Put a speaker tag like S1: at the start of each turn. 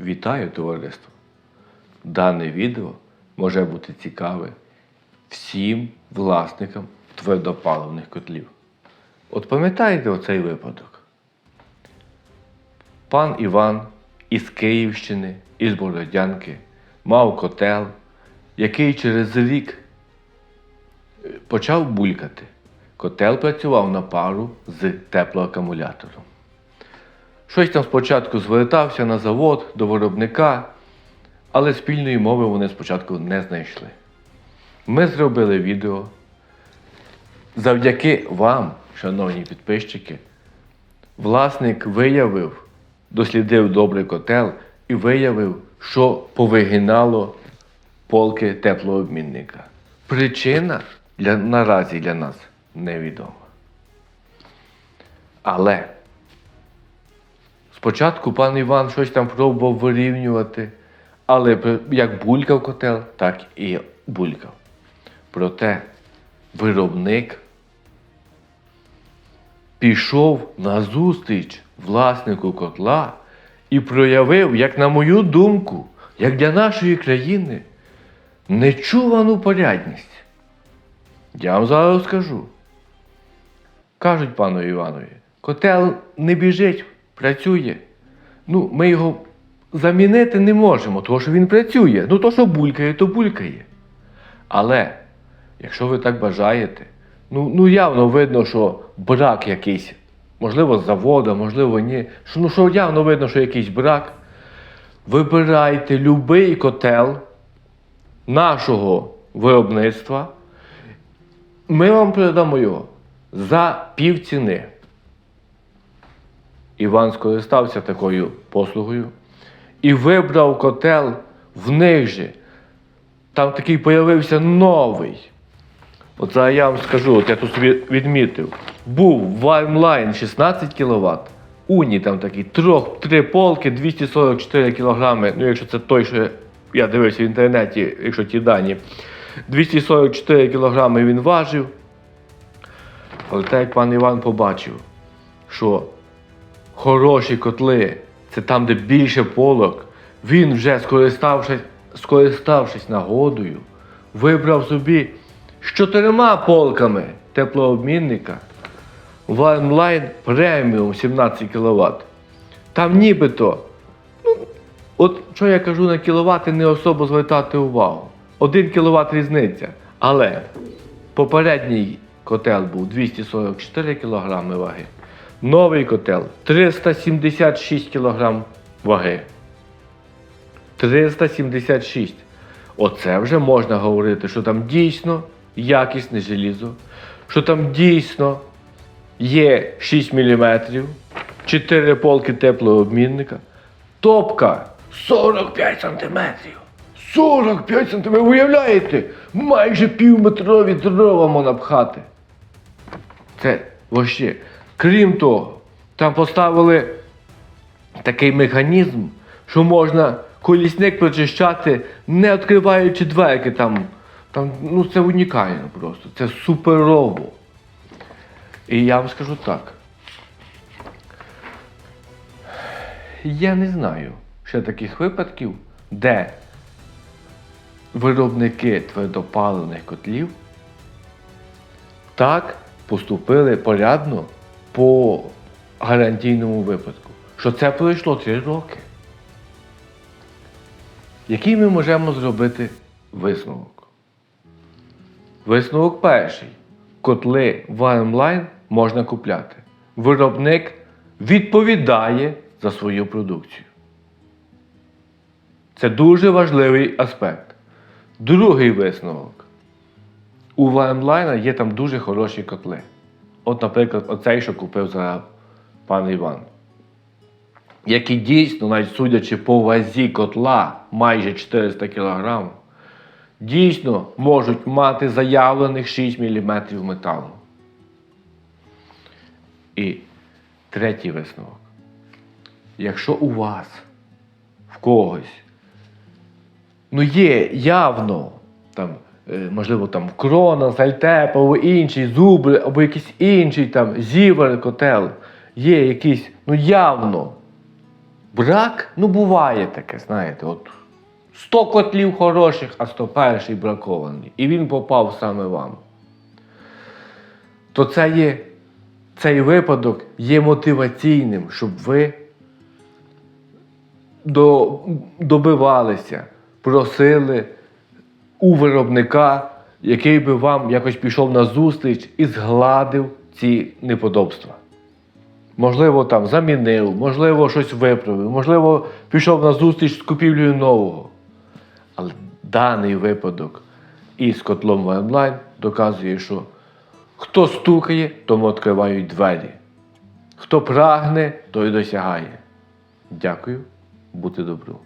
S1: Вітаю, товариство! Дане відео може бути цікаве всім власникам твердопаливних котлів. От пам'ятаєте оцей випадок? Пан Іван із Київщини, із Бородянки, мав котел, який через рік е, почав булькати. Котел працював на пару з теплоакумулятором. Щось там спочатку звертався на завод до виробника, але спільної мови вони спочатку не знайшли. Ми зробили відео. Завдяки вам, шановні підписчики, власник виявив, дослідив добрий котел і виявив, що повигинало полки теплообмінника. Причина для, наразі для нас невідома. Але Спочатку пан Іван щось там пробував вирівнювати, але як булькав котел, так і булькав. Проте виробник пішов на зустріч власнику котла і проявив, як на мою думку, як для нашої країни, нечувану порядність. Я вам зараз скажу. Кажуть пану Іванові, котел не біжить, працює. Ну, ми його замінити не можемо, тому що він працює. Ну, то, що булькає, то булькає. Але, якщо ви так бажаєте, ну, ну явно видно, що брак якийсь, можливо, з заводу, можливо, ні. Що, ну, що явно видно, що якийсь брак. Вибирайте будь-який котел нашого виробництва. Ми вам передамо його за півціни. Іван скористався такою послугою і вибрав котел в них же. Там такий появився новий. От я вам скажу, от я тут собі відмітив. Був Ваймлайн 16 кВт, Уні там такий, трьох, три полки, 244 кг. Ну, якщо це той, що я дивився в інтернеті, якщо ті дані. 244 кг він важив. Але так як пан Іван побачив, що хороші котли, це там, де більше полок, він вже скориставшись, скориставшись нагодою, вибрав собі з чотирма полками теплообмінника OneLine Premium 17 кВт. Там нібито, ну, от що я кажу на кіловати, не особо звертати увагу. 1 кВт різниця. Але попередній котел був 244 кг ваги. Новий котел 376 кг ваги. 376. Оце вже можна говорити, що там дійсно якісне желізо, що там дійсно є 6 мм, 4 полки теплого обмінника, топка 45 см. 45 см, уявляєте? Майже півметрові дрова можна пхати. Це вообще. Крім того, там поставили такий механізм, що можна колісник прочищати, не відкриваючи дверки там. Там, ну це унікально просто. Це суперово. І я вам скажу так. Я не знаю ще таких випадків, де виробники твердопаливних котлів так поступили порядно по гарантійному випадку, що це пройшло 3 роки. Який ми можемо зробити висновок? Висновок перший. Котли Ваймлайн можна купляти. Виробник відповідає за свою продукцію. Це дуже важливий аспект. Другий висновок. У Ваймлайна є там дуже хороші котли. От, наприклад, оцей, що купив зараз пан Іван. Які дійсно, навіть судячи по вазі котла майже 400 кг, дійсно можуть мати заявлених 6 мм металу. І третій висновок. Якщо у вас в когось ну є явно там, можливо, там Кронос, або інший, Зубр, або якийсь інший там Зівер котел, є якийсь, ну явно брак, ну буває таке, знаєте, от 100 котлів хороших, а 101 бракований. І він попав саме вам. То це є, цей випадок є мотиваційним, щоб ви до, добивалися, просили у виробника, який би вам якось пішов на зустріч і згладив ці неподобства. Можливо, там замінив, можливо, щось виправив, можливо, пішов на зустріч з купівлею нового. Але даний випадок із котлом онлайн доказує, що хто стукає, тому відкривають двері. Хто прагне, той досягає. Дякую, бути добру.